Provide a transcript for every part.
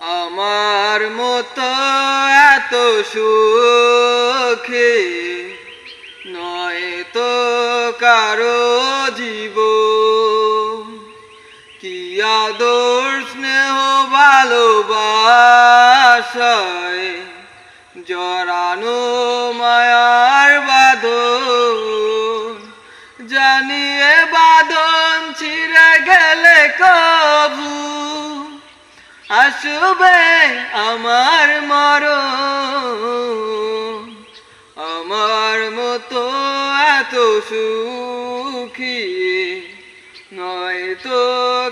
আমার মতো এত সুখে নয় তো কারও জীব। কি আদর, স্নেহ, ভালোবাসায় জড়ানো মায়ার বাঁধন? জানিয়ে আসবে আমার মর আমার মতো এত সুখী নয় তো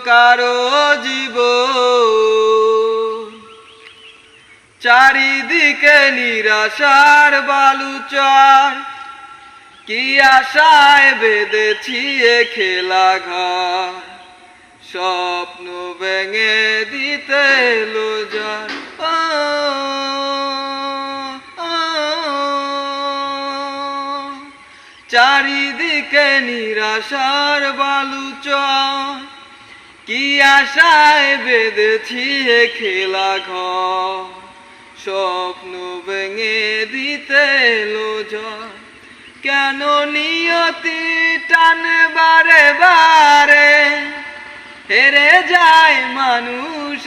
কারও জীব চারিদিকে নিরাশার বালুচর, কি আশায় বেঁধেছি খেলা ঘর স্বপ্ন ভেঙে দিতে এলো যার চারিদিকে নিরাশার বালুচর কি আশায় বেঁধেছি এ খেলা ঘর। স্বপ্ন ভেঙে দিতে ঝড় কেন নিয়তি টানে বারে বারে হেরে যায় মানুষ।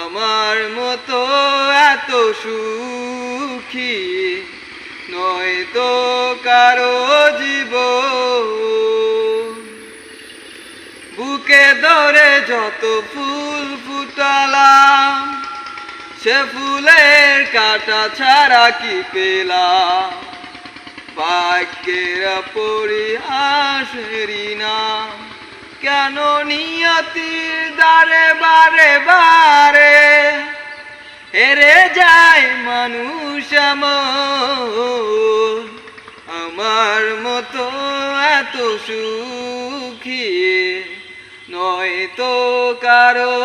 আমার মতো এত সুখী নয় তো কারও জীব বুকে ধরে যত ফুল ফুটালাম, সে ফুলের কাটা ছাড়া কি পেলাম ভাগ্যের পরিহাসেরই নাম কেন নিয়তির দ্বারে বারে বারে এরে যায় মানুষ। আমার মতো এত সুখী নয় তো কারও